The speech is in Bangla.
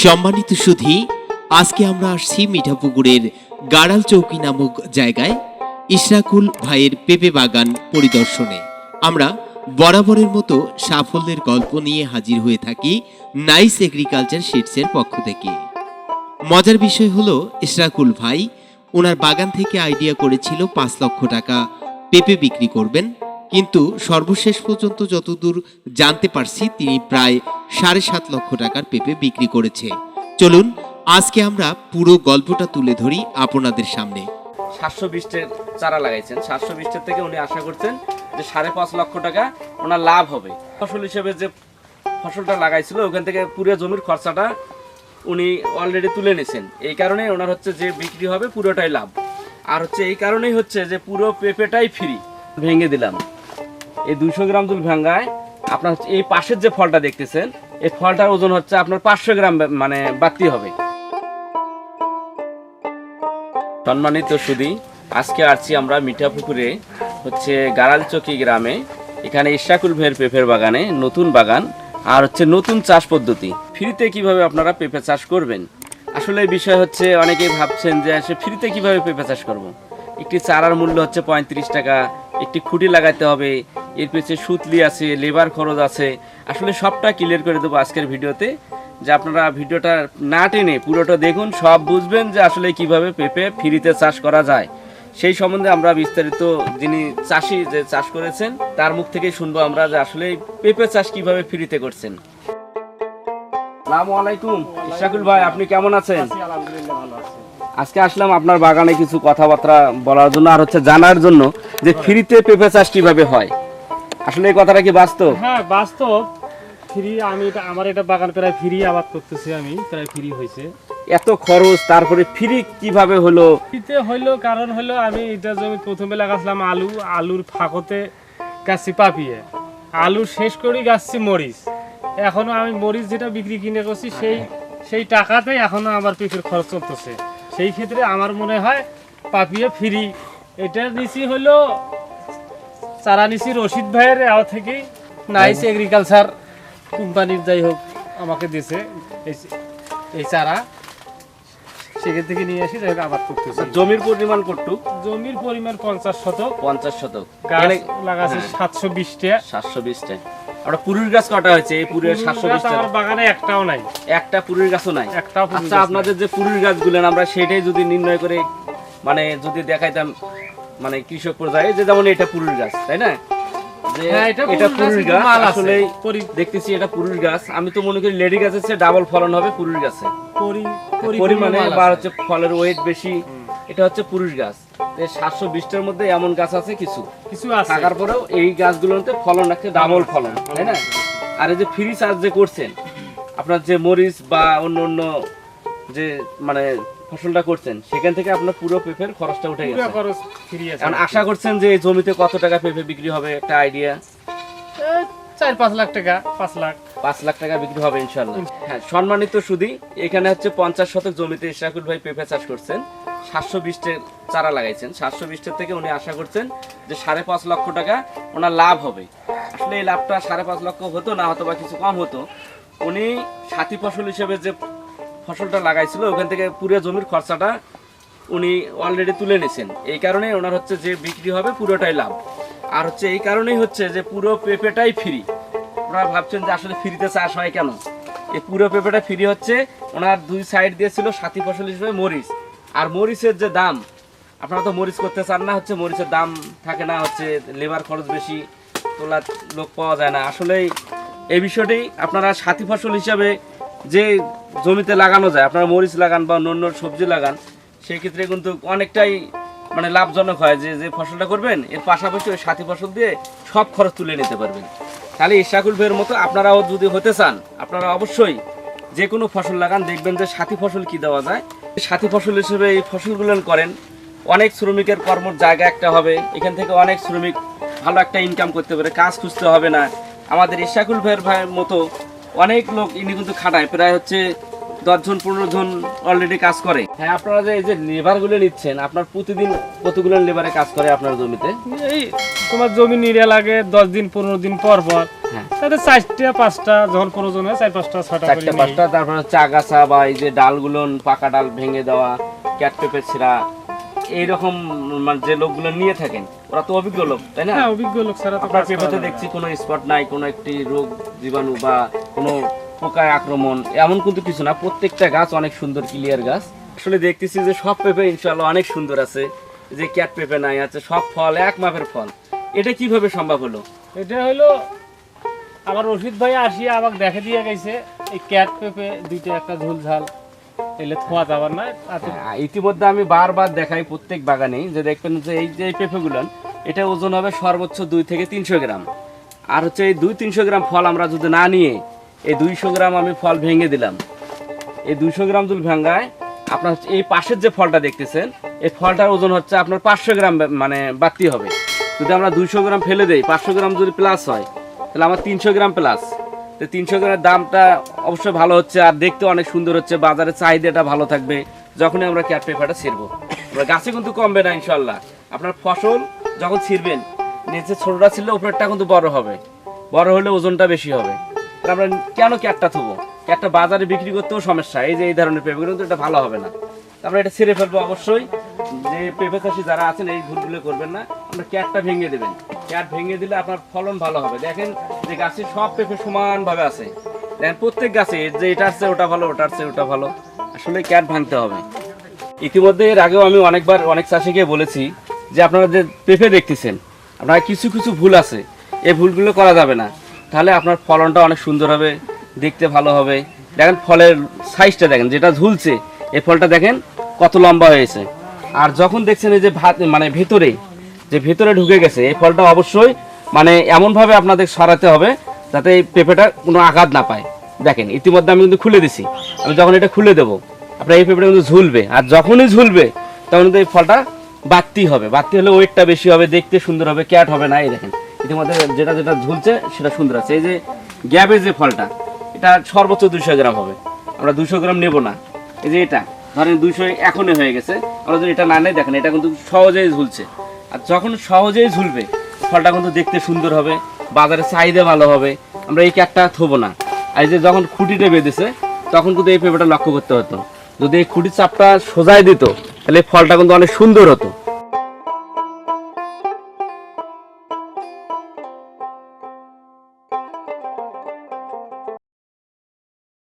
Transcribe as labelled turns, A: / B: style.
A: সম্মানিত সুধী, আজকে আমরা আসছি মিঠাপুকুরের গাড়াল চৌকি নামক জায়গায় ইশরাকুল ভাইয়ের পেঁপে বাগান পরিদর্শনে। আমরা বরাবরের মতো সাফল্যের গল্প নিয়ে হাজির হয়ে থাকি নাইস এগ্রিকালচার শিটসের পক্ষ থেকে। মজার বিষয় হলো, ইশরাকুল ভাই, ওনার বাগান থেকে আইডিয়া করেছিল পাঁচ লক্ষ টাকা পেঁপে বিক্রি করবেন। কিন্তু সর্বশেষ পর্যন্ত যতদূর জানতে পারছি, তিনি প্রায় সাড়ে সাত লক্ষ টাকার পেঁপে বিক্রি করেছে। চলুন, আজকে আমরা পুরো গল্পটা তুলে ধরি আপনাদের সামনে।
B: সাতশো বিশটের চারা লাগাইছেন। সাতশো বিশটের থেকে উনি আশা করছেন যে সাড়ে পাঁচ লক্ষ টাকা ওনার লাভ হবে। ফসল হিসেবে যে ফসলটা লাগাইছিল, ওখান থেকে পুরো জমির খরচাটা উনি অলরেডি তুলে নিয়েছেন। এই কারণে ওনার হচ্ছে যে বিক্রি হবে, পুরোটাই লাভ। আর হচ্ছে এই কারণেই হচ্ছে যে পুরো পেঁপেটাই ফ্রি ভেঙে দিলাম। এই দুইশো গ্রাম যদি ভাঙ্গায়, আপনার এই পাশের যে ফলটা দেখতেছেন, এই ফলটার ওজন হচ্ছে আপনার পাঁচশো গ্রাম মানে বাড়তি হবে। সম্মানিত সুদী, আজকে আসছি আমরা মিঠাপুকুরে, হচ্ছে গাড়ালচকি গ্রামে। এখানে ইশাকুল ভাইয়ের পেঁপের বাগানে নতুন বাগান আর হচ্ছে নতুন চাষ পদ্ধতি। ফ্রিতে কীভাবে আপনারা পেঁপে চাষ করবেন? আসলে বিষয় হচ্ছে অনেকেই ভাবছেন যে আসলে ফ্রিতে কীভাবে পেঁপে চাষ করব। একটি চারার মূল্য হচ্ছে পঁয়ত্রিশ টাকা, একটি খুঁটি লাগাতে হবে এর পেছনে সুতলি আছে লেবার খরচ আছে। আসলে সবটা ক্লিয়ার করে দেবো আজকের ভিডিওতে। যে আপনারা ভিডিওটা না টেনে পুরোটা দেখুন সব বুঝবেন যে আসলে কীভাবে পেঁপে ফ্রিতে চাষ করা যায়। সেই সম্বন্ধে আমরা বিস্তারিত যিনি চাষি যে চাষ করেছেন তার মুখ থেকে শুনব আমরা যে আসলে পেঁপে চাষ কীভাবে ফ্রিতে করছেন। আসসালামু আলাইকুম ইশাকুল ভাই আপনি কেমন আছেন? আজকে আসলাম আপনার বাগানে কিছু কথাবার্তা বলার জন্য আর হচ্ছে জানার জন্য যে ফ্রিতে পেঁপে চাষ কীভাবে হয়। আসলে এই কথাটা কি বাস্তব?
C: হ্যাঁ বাস্তব। ফ্রি আমি এটা আমার এটা বাগান প্রায় ফ্রি আবাদ করতেছি আমি প্রায় ফ্রি হয়েছে।
B: এত খরচ তারপরে ফ্রি কীভাবে হলো?
C: ফ্রিতে হইল কারণ হলো আমি এটা জমি প্রথমে লাগাছিলাম আলু আলুর ফাঁকতে গাছছি পাপিয়ে। আলু শেষ করি গাছছি মরিচ। এখনও আমি মরিচ যেটা বিক্রি কিনে করছি সেই সেই টাকাতেই এখনও আমার পেঁপের খরচ চলতেছে। সেই ক্ষেত্রে আমার মনে হয় পাপিয়ে ফ্রি। এটা নিচি হলো চারা নিচি রশিদ ভাইয়ের আওয়া থেকেই নাইস এগ্রিকালচার কোম্পানির যাই হোক আমাকে দিয়েছে এই চারা। সেখান থেকে নিয়ে আসি যাই হোক আবাদ করতেছি
B: জমির পরিমাণ কটুক
C: জমির পরিমাণ পঞ্চাশ শতক।
B: পঞ্চাশ শতক।
C: গাছ লাগাছে সাতশো বিশটা।
B: সাতশো বিশটা। আমরা পুরুষ গাছ কটা হয়েছে? এই পুরুষ সাতশো বিশটা।
C: আমার বাগানে একটাও নাই।
B: একটা পুরুষ গাছও নাই?
C: একটাও
B: আচ্ছা আপনাদের যে পুরুষ গাছগুলো আমরা সেটাই যদি নির্ণয় করে মানে যদি দেখাইতাম মানে কৃষক পর্যায়ে যে যেমন এটা পুরুষ গাছ তাই না?
C: হ্যাঁ, এটা
B: এটা
C: পুরুষ
B: পুরুষ
C: গাছ,
B: গাছ
C: মাল আছে।
B: আসলে দেখতেছি এটা পুরুষ গাছ। আমি তো মনে করি লেডি গাছের চেয়ে ডাবল ফলন হবে পুরুষ গাছে। পরিমাণে বা হচ্ছে ফলের ওয়েট বেশি এটা হচ্ছে পুরুষ গাছ। সাতশো বিশটার মধ্যে এমন গাছ আছে কিছু।
C: কিছু
B: থাকার পরেও এই গাছগুলোতে ফলন রাখছে ডাবল ফলন তাই না? আর এই যে ফ্রি চার্জ যে করছেন আপনার যে মরিচ বা অন্য অন্য যে মানে ফসলটা করছেন সেখান থেকে আপনার পুরো পেঁপের খরচটা উঠে গেছে।
C: খরচ ফ্রি আছে
B: এখন আশা করছেন যে এই জমিতে কত টাকা পেঁপে বিক্রি হবে একটা আইডিয়া
C: চার পাঁচ লাখ টাকা পাঁচ লাখ।
B: পাঁচ লাখ টাকা বিক্রি হবে ইনশাল্লাহ হ্যাঁ সম্মানিত সুদি এখানে হচ্ছে পঞ্চাশ শতক জমিতে ইশরাকুল ভাই পেঁপে চাষ করছেন। সাতশো বিশটের চারা লাগাইছেন। সাতশো বিশটের থেকে উনি আশা করছেন যে সাড়ে পাঁচ লক্ষ টাকা ওনার লাভ হবে। আসলে এই লাভটা সাড়ে পাঁচ লক্ষ হতো না হতো বা কিছু কম হতো। উনি সাথী ফসল হিসেবে যে ফসলটা লাগাইছিল, ওখান থেকে পুরো জমির খরচাটা উনি অলরেডি তুলে নিয়েছেন এই কারণে ওনার হচ্ছে যে বিক্রি হবে, পুরোটাই লাভ। আর হচ্ছে এই কারণেই হচ্ছে যে পুরো পেঁপেটাই ফ্রি ওনারা ভাবছেন যে আসলে ফ্রিতে চাষ হয় কেন? এই পুরো পেঁপেটা ফ্রি হচ্ছে, ওনার দুই সাইড দিয়ে ছিল সাথী ফসল হিসেবে মরিচ। আর মরিচের যে দাম, আপনারা তো মরিচ করতে চান না, হচ্ছে মরিচের দাম থাকে না, হচ্ছে লেবার খরচ বেশি, তোলার লোক পাওয়া যায় না। আসলে এই বিষয়টি আপনারা সাথী ফসল হিসাবে যে জমিতে লাগানো যায়, আপনারা মরিচ লাগান বা অন্য সবজি লাগান সেই ক্ষেত্রে কিন্তু অনেকটাই মানে লাভজনক হয় যে যে ফসলটা করবেন, এর পাশাপাশি ওই সাথী ফসল দিয়ে সব খরচ তুলে নিতে পারবেন। তাহলে ইশাকুল ভাইয়ের মতো আপনারাও যদি হতে চান, আপনারা অবশ্যই যে কোনো ফসল লাগান, দেখবেন যে সাথী ফসল কি দেওয়া যায়। সাথী ফসল হিসেবে এই ফসলগুলো করেন, অনেক শ্রমিকের কর্মর জায়গা একটা হবে, এখান থেকে অনেক শ্রমিক ভালো একটা ইনকাম করতে পারে, কাজ খুঁজতে হবে না। আমাদের ইশাকুল ভাইয়ের ভাইয়ের মতো অনেক লোক ইনি কিন্তু খাটায় প্রায় হচ্ছে দশজন পনেরো জন অলরেডি কাজ করে। হ্যাঁ আপনারা যে এই যে লেবারগুলো নিচ্ছেন আপনার প্রতিদিন কতগুলো লেবারে কাজ করে আপনার জমিতে?
C: এই তোমার জমি নিড়ে লাগে দশ দিন পনেরো দিন পর পর।
B: হ্যাঁ।
C: তাদের চারটা পাঁচটা যখন প্রয়োজন হয় চার পাঁচটা ছটা করে
B: পাঁচটা তারপরে হচ্ছে আগাছা বা এই যে ডালগুলো পাকা ডাল ভেঙে দেওয়া ক্যাট পেঁপে ছিঁড়া এইরকম মানে যে লোকগুলো নিয়ে থাকেন ওরা তো অভিজ্ঞ লোক তাই না?
C: হ্যাঁ অভিজ্ঞ লোক ছাড়া তো
B: আপনার
C: না।
B: দেখছি কোনো স্পট নাই কোনো একটি রোগ জীবাণু বা কোনো পোকায় আক্রমণ এমন কিন্তু কিছু না। প্রত্যেকটা গাছ অনেক সুন্দর ক্লিয়ার গাছ। আসলে দেখতেছি যে সব পেঁপে ইনশাল্লাহ অনেক সুন্দর আছে। যে ক্যাট পেঁপে নাই আছে সব ফল এক মাপের ফল। এটা কীভাবে সম্ভব হলো?
C: এটা হলো আমার রশিদ ভাই আসিয়া আমাকে দেখে দিয়ে গেছে এই ক্যাট পেপে দুইটা একটা ঝুল ঝাল
B: হ্যাঁ, ইতিমধ্যে আমি বারবার দেখাই প্রত্যেক বাগানেই যে দেখবেন যে এই যে পেঁপেগুলো এটা ওজন হবে সর্বোচ্চ দুই থেকে তিনশো গ্রাম। আর হচ্ছে এই দুই তিনশো গ্রাম ফল আমরা যদি না নিয়ে এই দুইশো গ্রাম আমি ফল ভেঙে দিলাম। এই দুইশো গ্রাম যদি ভাঙ্গায় আপনার এই পাশের যে ফলটা দেখতেছেন এই ফলটার ওজন হচ্ছে আপনার পাঁচশো গ্রাম মানে বাড়তি হবে। যদি আমরা দুইশো গ্রাম ফেলে দেই পাঁচশো গ্রাম যদি প্লাস হয় তাহলে আমার তিনশো গ্রাম প্লাস তো তিনশো গ্রামের দামটা অবশ্যই ভালো হচ্ছে আর দেখতে অনেক সুন্দর হচ্ছে বাজারে চাহিদাটা ভালো থাকবে। যখনই আমরা ক্যাট পেপারটা ছিঁড়বো। এবার গাছে কিন্তু কমবে না ইনশাল্লাহ আপনার ফসল যখন ছিঁড়বেন, নিচে ছোটটা ছিল, উপরেরটা কিন্তু বড় হবে। বড় হলে ওজনটা বেশি হবে। আমরা কেন ক্যাটটা থবো? ক্যাটটা বাজারে বিক্রি করতেও সমস্যা, এই যে এই ধরনের পেঁপে কিন্তু এটা ভালো হবে না। তা আমরা এটা ছেড়ে ফেলব অবশ্যই। যে পেঁপে চাষি যারা আছেন, এই ভুলগুলো করবেন না। আমরা ক্যাটটা ভেঙে দেবেন। ক্যাট ভেঙে দিলে আপনার ফলন ভালো হবে। দেখেন যে গাছে সব পেঁপে সমানভাবে আছে। দেখেন প্রত্যেক গাছে যে এটা আছে, ওটা ভালো, ওটা আছে, ওটা ভালো, আসলে ক্যাট ভাঙতে হবে। ইতিমধ্যে এর আগেও আমি অনেকবার অনেক চাষিকে বলেছি যে আপনারা যে পেঁপে দেখতেছেন, আপনার কিছু কিছু ভুল আছে, এই ভুলগুলো করা যাবে না। তাহলে আপনার ফলনটা অনেক সুন্দর হবে, দেখতে ভালো হবে। দেখেন ফলের সাইজটা দেখেন, যেটা ঝুলছে, এই ফলটা দেখেন কত লম্বা হয়েছে। আর যখন দেখছেন এই যে ভাত মানে ভেতরে, যে ভেতরে ঢুকে গেছে, এই ফলটা অবশ্যই মানে এমনভাবে আপনাদের সরাতে হবে যাতে এই পেঁপেটা কোনো আঘাত না পায়। দেখেন, ইতিমধ্যে আমি কিন্তু খুলে দিছি। আমি যখন এটা খুলে দেবো, আপনার এই পেঁপেটা কিন্তু ঝুলবে। আর যখনই ঝুলবে, তখন কিন্তু এই ফলটা বাড়তি হবে। বাড়তি হলে ওয়েটটা বেশি হবে, দেখতে সুন্দর হবে, ক্যাট হবে না, এই দেখেন। ইতিমধ্যে যেটা যেটা ঝুলছে, সেটা সুন্দর আছে। এই যে গ্যাবের যে ফলটা, এটা সর্বোচ্চ দুশো গ্রাম হবে। আমরা দুশো গ্রাম নেব না। এই যে এটা, ধরেন দুশো এখনই হয়ে গেছে। আমরা যদি এটা না নেই, দেখেন, এটা কিন্তু সহজেই ঝুলছে। আর যখন সহজেই ঝুলবে ফলটা কিন্তু দেখতে সুন্দর হবে বাজারে চাহিদা ভালো হবে, আমরা এই ক্যাটটা থবো না। আর যে যখন খুঁটিটা বেঁধেছে, তখন কিন্তু এই পেঁপেটা লক্ষ্য করতে হতো। যদি এই খুঁটির চাপটা সোজায় দিত, তাহলে ফলটা কিন্তু অনেক সুন্দর হতো।